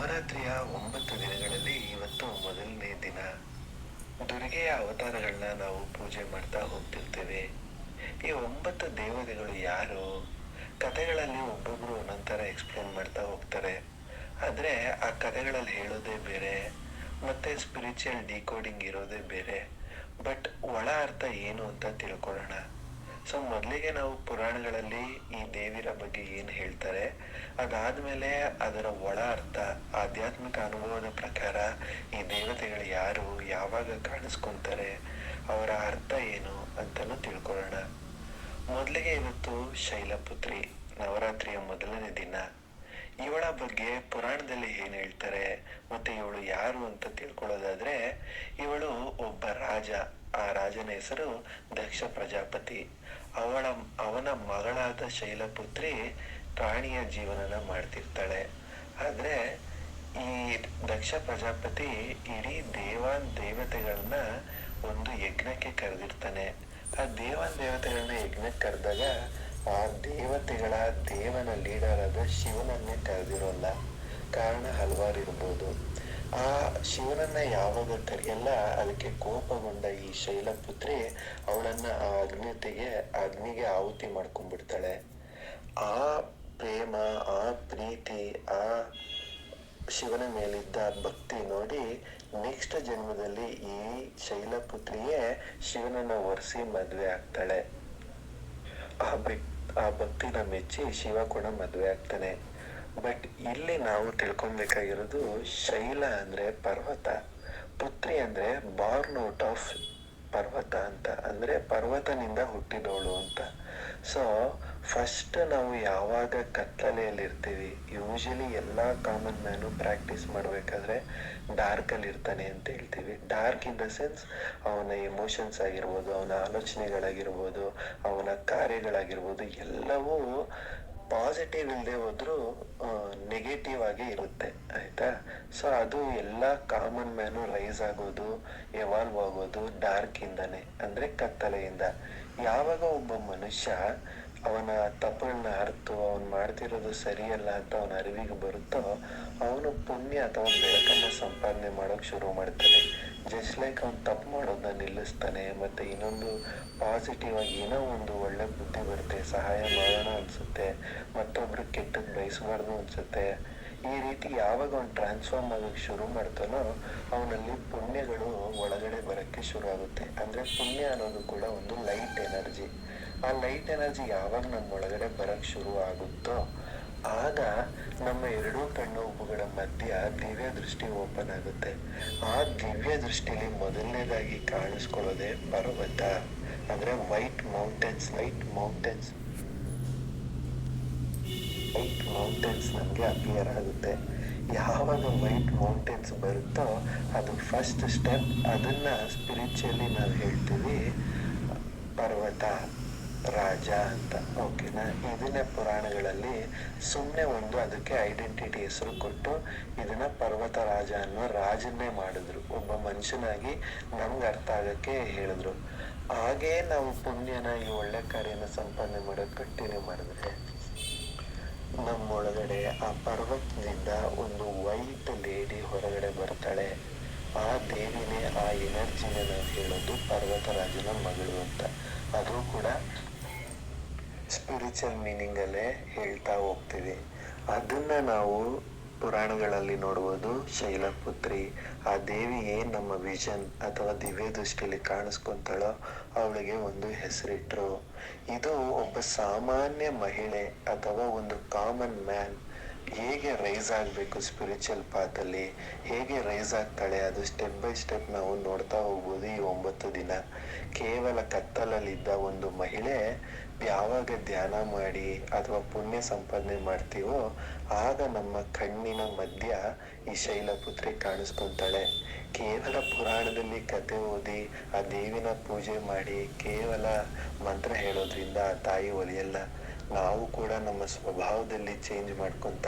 ನವರಾತ್ರಿಯ ಒಂಬತ್ತು ದಿನಗಳಲ್ಲಿ ಇವತ್ತು ಮೊದಲನೇ ದಿನ. ದುರ್ಗೆಯ ಅವತಾರಗಳನ್ನ ನಾವು ಪೂಜೆ ಮಾಡ್ತಾ ಹೋಗ್ತಿರ್ತೇವೆ. ಈ ಒಂಬತ್ತು ದೇವತೆಗಳು ಯಾರು? ಕಥೆಗಳಲ್ಲಿ ಒಬ್ಬೊಬ್ರು ಒಂದೊಂಥರ ಎಕ್ಸ್ಪ್ಲೇನ್ ಮಾಡ್ತಾ ಹೋಗ್ತಾರೆ. ಆದರೆ ಆ ಕಥೆಗಳಲ್ಲಿ ಹೇಳೋದೇ ಬೇರೆ, ಮತ್ತೆ ಸ್ಪಿರಿಚುವಲ್ ಡಿಕೋಡಿಂಗ್ ಇರೋದೇ ಬೇರೆ. ಬಟ್ ಒಳ ಅರ್ಥ ಏನು ಅಂತ ತಿಳ್ಕೊಳ್ಳೋಣ. ಸೊ ಮೊದಲಿಗೆ ನಾವು ಪುರಾಣಗಳಲ್ಲಿ ಈ ದೇವಿರ ಬಗ್ಗೆ ಏನು ಹೇಳ್ತಾರೆ, ಅದಾದಮೇಲೆ ಅದರ ಒಳ ಅರ್ಥ, ಆಧ್ಯಾತ್ಮಿಕ ಅನುಭವದ ಪ್ರಕಾರ ಈ ದೇವತೆಗಳು ಯಾರು, ಯಾವಾಗ ಕಾಣಿಸ್ಕೊಂತಾರೆ, ಅವರ ಅರ್ಥ ಏನು ಅಂತಲೂ ತಿಳ್ಕೊಳ್ಳೋಣ. ಮೊದಲಿಗೆ ಇವತ್ತು ಶೈಲಪುತ್ರಿ, ನವರಾತ್ರಿಯ ಮೊದಲನೇ ದಿನ. ಇವಳ ಬಗ್ಗೆ ಪುರಾಣದಲ್ಲಿ ಏನು ಹೇಳ್ತಾರೆ, ಮತ್ತೆ ಇವಳು ಯಾರು ಅಂತ ತಿಳ್ಕೊಳ್ಳೋದಾದ್ರೆ, ಇವಳು ಒಬ್ಬ ರಾಜ. ಆ ರಾಜನ ಹೆಸರು ದಕ್ಷ ಪ್ರಜಾಪತಿ. ಅವಳ, ಅವನ ಮಗಳಾದ ಶೈಲಪುತ್ರಿ ಪ್ರಾಣಿಯ ಜೀವನನ ಮಾಡ್ತಿರ್ತಾಳೆ. ಆದರೆ ಈ ದಕ್ಷ ಪ್ರಜಾಪತಿ ಇಡೀ ದೇವಾನ್ ದೇವತೆಗಳನ್ನ ಒಂದು ಯಜ್ಞಕ್ಕೆ ಕರೆದಿರ್ತಾನೆ. ಆ ದೇವಾನ್ ದೇವತೆಗಳನ್ನ ಯಜ್ಞಕ್ಕೆ ಕರೆದಾಗ ಆ ದೇವತೆಗಳ ದೇವನ ಲೀಡರ್ ಆದ ಶಿವನನ್ನೇ ಕರೆದಿರೋಲ್ಲ. ಕಾರಣ ಹಲವಾರು ಇರ್ಬೋದು. ಆ ಶಿವನನ್ನ ಯಾವಾಗ ಕರೆಯಲ್ಲ ಅದಕ್ಕೆ ಕೋಪಗೊಂಡ ಈ ಶೈಲಪುತ್ರಿ ಅವಳನ್ನ ಆ ಅಗ್ನಿತೆಗೆ, ಅಗ್ನಿಗೆ ಆಹುತಿ ಮಾಡ್ಕೊಂಡ್ಬಿಡ್ತಾಳೆ. ಆ ಪ್ರೇಮ, ಆ ಪ್ರೀತಿ, ಆ ಶಿವನ ಮೇಲಿದ್ದ ಭಕ್ತಿ ನೋಡಿ ನೆಕ್ಸ್ಟ್ ಜನ್ಮದಲ್ಲಿ ಈ ಶೈಲಪುತ್ರಿಯೇ ಶಿವನನ್ನ ಒರೆಸಿ ಮದುವೆ ಆಗ್ತಾಳೆ. ಆ ಭಕ್, ಆ ಭಕ್ತಿನ ಮೆಚ್ಚಿ ಶಿವ ಕೂಡ ಮದುವೆ ಆಗ್ತಾನೆ. ಬಟ್ ಇಲ್ಲಿ ನಾವು ತಿಳ್ಕೊಬೇಕಾಗಿರೋದು ಶೈಲ ಅಂದ್ರೆ ಪರ್ವತ, ಪುತ್ರಿ ಅಂದ್ರೆ ಬಾರ್ನ್ ಔಟ್ ಆಫ್ ಪರ್ವತ ಅಂತ, ಅಂದ್ರೆ ಪರ್ವತನಿಂದ ಹುಟ್ಟಿದವಳು ಅಂತ. ಸೊ ಫಸ್ಟ್ ನಾವು ಯಾವಾಗ ಕತ್ತಲೆಯಲ್ಲಿ ಇರ್ತೀವಿ ಯೂಶಲಿ ಎಲ್ಲ ಕಾಮನ್ ಮ್ಯಾನು ಪ್ರಾಕ್ಟೀಸ್ ಮಾಡ್ಬೇಕಾದ್ರೆ ಡಾರ್ಕ್ ಅಲ್ಲಿ ಇರ್ತಾನೆ ಅಂತ ಹೇಳ್ತೀವಿ. ಡಾರ್ಕ್ ಇನ್ ದ ಸೆನ್ಸ್ ಅವನ ಎಮೋಷನ್ಸ್ ಆಗಿರ್ಬೋದು, ಅವನ ಆಲೋಚನೆಗಳಾಗಿರ್ಬೋದು, ಅವನ ಕಾರ್ಯಗಳಾಗಿರ್ಬೋದು, ಎಲ್ಲವೂ ಪಾಸಿಟಿವ್ ಇಲ್ಲದೆ ಹೋದ್ರೂ ನೆಗೆಟಿವ್ ಆಗಿ ಇರುತ್ತೆ, ಆಯ್ತಾ? ಸೊ ಅದು ಎಲ್ಲ ಕಾಮನ್ ಮ್ಯಾನು ರೈಸ್ ಆಗೋದು ಎವಾಲ್ವ್ ಆಗೋದು ಡಾರ್ಕ್ ಇಂದಾನೆ, ಅಂದ್ರೆ ಕತ್ತಲೆಯಿಂದ. ಯಾವಾಗ ಒಬ್ಬ ಮನುಷ್ಯ ಅವನ ತಪ್ಪುಗಳನ್ನ ಅರ್ತು, ಅವನು ಮಾಡ್ತಿರೋದು ಸರಿಯಲ್ಲ ಅಂತ ಅವನ ಅರಿವಿಗೆ ಬರುತ್ತೋ, ಅವನು ಪುಣ್ಯ ಅಥವಾ ಬೆಳಕನ್ನು ಸಂಪಾದನೆ ಮಾಡೋಕೆ ಶುರು ಮಾಡ್ತಾನೆ. ಜಸ್ಟ್ ಲೈಕ್ ಅವ್ನು ತಪ್ಪು ಮಾಡೋದನ್ನ ನಿಲ್ಲಿಸ್ತಾನೆ, ಮತ್ತೆ ಇನ್ನೊಂದು ಪಾಸಿಟಿವ್ ಆಗಿ ಏನೋ ಒಂದು ಒಳ್ಳೆ ಬುದ್ಧಿ ಬರುತ್ತೆ, ಸಹಾಯ ಮಾಡೋಣ ಅನ್ಸುತ್ತೆ, ಮತ್ತೊಬ್ರು ಕೆಟ್ಟದ್ದು ಬಯಸಬಾರ್ದು ಅನ್ಸುತ್ತೆ. ಈ ರೀತಿ ಯಾವಾಗ ಅವ್ನು ಟ್ರಾನ್ಸ್ಫಾರ್ಮ್ ಆಗೋಕೆ ಶುರು ಮಾಡ್ತಾನೋ, ಅವನಲ್ಲಿ ಪುಣ್ಯಗಳು ಒಳಗಡೆ ಬರಕ್ಕೆ ಶುರು ಆಗುತ್ತೆ. ಅಂದ್ರೆ ಪುಣ್ಯ ಅನ್ನೋದು ಕೂಡ ಒಂದು ಲೈಟ್ ಎನರ್ಜಿ ಆ ಲೈಟ್ ಎನರ್ಜಿ ಯಾವಾಗ ನಮ್ಮೊಳಗಡೆ ಬರಕ್ ಶುರು ಆಗುತ್ತೋ, ಆಗ ನಮ್ಮ ಎರಡೂ ಕಣ್ಣು ಉಬ್ಬುಗಳ ಮಧ್ಯ ದಿವ್ಯ ದೃಷ್ಟಿ ಓಪನ್ ಆಗುತ್ತೆ. ಆ ದಿವ್ಯ ದೃಷ್ಟಿಲಿ ಮೊದಲನೇದಾಗಿ ಕಾಣಿಸ್ಕೊಳ್ಳೋದೆ ಪರ್ವತ. ಅಂದ್ರೆ white mountains white mountains white mountains ನಮಗೆ ಅಪಿಯರ್ ಆಗುತ್ತೆ. ಯಾವಾಗ ವೈಟ್ ಮೌಂಟೇನ್ಸ್ ಬರುತ್ತೋ, ಅದು ಫಸ್ಟ್ ಸ್ಟೆಪ್ ಅದನ್ನ ಸ್ಪಿರಿಚುಲಿ ನಾವು ಹೇಳ್ತೀವಿ ಪರ್ವತ. ರಾಜ ಅಂತ. ಓಕೆನಾ ಇದನ್ನೇ ಪುರಾಣಗಳಲ್ಲಿ ಸುಮ್ಮನೆ ಒಂದು ಅದಕ್ಕೆ ಐಡೆಂಟಿಟಿ ಹೆಸರು ಕೊಟ್ಟು ಇದನ್ನ ಪರ್ವತ ರಾಜ ಅನ್ನೋ ರಾಜನ್ನೇ ಮಾಡಿದ್ರು. ಒಬ್ಬ ಮನುಷ್ಯನಾಗಿ ನಮ್ಗೆ ಅರ್ಥ ಆಗಕ್ಕೆ ಹೇಳಿದ್ರು. ಹಾಗೇ ನಾವು ಪುಣ್ಯನ ಈ ಒಳ್ಳೆ ಕಾರ್ಯನ ಸಂಪಾದನೆ ಮಾಡೋದು ಕಂಟಿನ್ಯೂ ಮಾಡಿದ್ರೆ ನಮ್ಮೊಳಗಡೆ ಆ ಪರ್ವತದಿಂದ ಒಂದು ವೈಟ್ ಲೇಡಿ ಹೊರಗಡೆ ಬರ್ತಾಳೆ. ಆ ದೇವಿನೇ ಆ ಎನರ್ಜಿನ ನಾವು ಹೇಳೋದು ಪರ್ವತರಾಜನ ಮಗಳು ಅಂತ. ಅದು ಕೂಡ ಸ್ಪಿರಿಚುವಲ್ ಮೀನಿಂಗಲ್ಲೇ ಹೇಳ್ತಾ ಹೋಗ್ತೀವಿ. ಅದನ್ನ ನಾವು ಪುರಾಣಗಳಲ್ಲಿ ನೋಡುವುದು ಶೈಲಪುತ್ರಿ, ಆ ದೇವಿ ಏನು ನಮ್ಮ ವಿಷನ್ ಅಥವಾ ದಿವ್ಯ ದೃಷ್ಟಿಯಲ್ಲಿ ಕಾಣಿಸ್ಕೊಂತಾಳೋ ಅವಳಿಗೆ ಒಂದು ಹೆಸರಿಟ್ರು. ಇದು ಒಬ್ಬ ಸಾಮಾನ್ಯ ಮಹಿಳೆ ಅಥವಾ ಒಂದು ಕಾಮನ್ ಮ್ಯಾನ್ ಹೇಗೆ ರೈಸ್ ಆಗಬೇಕು ಸ್ಪಿರಿಚುವಲ್ ಪಾತಲ್ಲಿ ಹೇಗೆ ರೈಸ್ ಆಗ್ತಾಳೆ? ಅದು ಸ್ಟೆಪ್ ಬೈ ಸ್ಟೆಪ್ ನಾವು ನೋಡ್ತಾ ಹೋಗ್ಬೋದು ಈ ಒಂಬತ್ತು ದಿನ. ಕೇವಲ ಕತ್ತಲಲ್ಲಿದ್ದ ಒಂದು ಮಹಿಳೆ ಯಾವಾಗ ಧ್ಯಾನ ಮಾಡಿ ಅಥವಾ ಪುಣ್ಯ ಸಂಪಾದನೆ ಮಾಡ್ತೀವೋ, ಆಗ ನಮ್ಮ ಕಣ್ಣಿನ ಮಧ್ಯ ಈ ಶೈಲಪುತ್ರಿ ಕಾಣಿಸ್ಕೊಂತಾಳೆ. ಕೇವಲ ಪುರಾಣದಲ್ಲಿ ಕತೆ ಓದಿ, ಆ ದೇವಿನ ಪೂಜೆ ಮಾಡಿ ಕೇವಲ ಮಂತ್ರ ಹೇಳೋದ್ರಿಂದ ತಾಯಿ ಒಲಿಯಲ್ಲ. ನಾವು ಕೂಡ ನಮ್ಮ ಸ್ವಭಾವದಲ್ಲಿ ಚೇಂಜ್ ಮಾಡ್ಕೊಂತ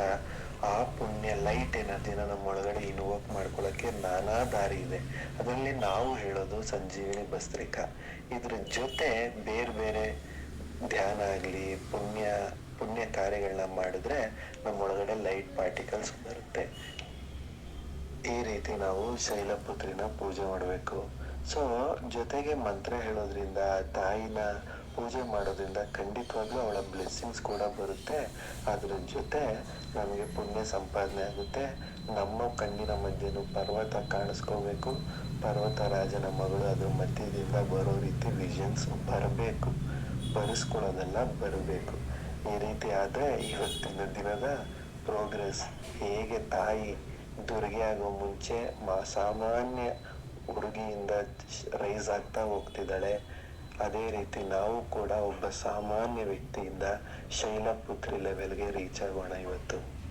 ಆ ಪುಣ್ಯ ಲೈಟ್ ಎನರ್ಜಿನ ನಮ್ಮ ಒಳಗಡೆ ಇನ್ವೋಕ್ ಮಾಡ್ಕೊಳ್ಳೋಕೆ ನಾನಾ ದಾರಿ ಇದೆ. ಅದರಲ್ಲಿ ನಾವು ಹೇಳೋದು ಸಂಜೀವಿನಿ ಭಸ್ತ್ರಿಕ. ಇದ್ರ ಜೊತೆ ಬೇರೆ ಬೇರೆ ಧ್ಯಾನ ಆಗಲಿ, ಪುಣ್ಯ ಪುಣ್ಯ ಕಾರ್ಯಗಳನ್ನ ಮಾಡಿದ್ರೆ ನಮ್ಮೊಳಗಡೆ ಲೈಟ್ ಪಾರ್ಟಿಕಲ್ಸ್ ಬರುತ್ತೆ. ಈ ರೀತಿ ನಾವು ಶೈಲಪುತ್ರಿನ ಪೂಜೆ ಮಾಡಬೇಕು. ಸೊ ಜೊತೆಗೆ ಮಂತ್ರ ಹೇಳೋದ್ರಿಂದ ತಾಯಿನ ಪೂಜೆ ಮಾಡೋದ್ರಿಂದ ಖಂಡಿತವಾಗ್ಲೂ ಅವಳ ಬ್ಲೆಸ್ಸಿಂಗ್ಸ್ ಕೂಡ ಬರುತ್ತೆ. ಅದ್ರ ಜೊತೆ ನಮಗೆ ಪುಣ್ಯ ಸಂಪಾದನೆ ಆಗುತ್ತೆ. ನಮ್ಮ ಕಣ್ಣಿನ ಮಧ್ಯೆನೂ ಪರ್ವತ ಕಾಣಿಸ್ಕೋಬೇಕು. ಪರ್ವತ ರಾಜನ ಮಗಳು ಅದ್ರ ಮಧ್ಯದಿಂದ ಬರೋ ರೀತಿ ವಿಷನ್ಸ್ ಬರಬೇಕು. ಬರೆಸ್ಕೊಳ್ಳೋದೆಲ್ಲ ಬರಬೇಕು. ಈ ರೀತಿ ಆದರೆ ಇವತ್ತಿನ ದಿನದ ಪ್ರೋಗ್ರೆಸ್ ಹೇಗೆ ತಾಯಿ ದುರ್ಗೆ ಆಗೋ ಮುಂಚೆ ಮಾ ಸಾಮಾನ್ಯ ಹುಡುಗಿಯಿಂದ ರೈಸ್ ಆಗ್ತಾ ಹೋಗ್ತಿದ್ದಾಳೆ. ಅದೇ ರೀತಿ ನಾವು ಕೂಡ ಒಬ್ಬ ಸಾಮಾನ್ಯ ವ್ಯಕ್ತಿಯಿಂದ ಶೈಲಪುತ್ರಿ ಲೆವೆಲ್ಗೆ ರೀಚ್ ಆಗೋಣ ಇವತ್ತು.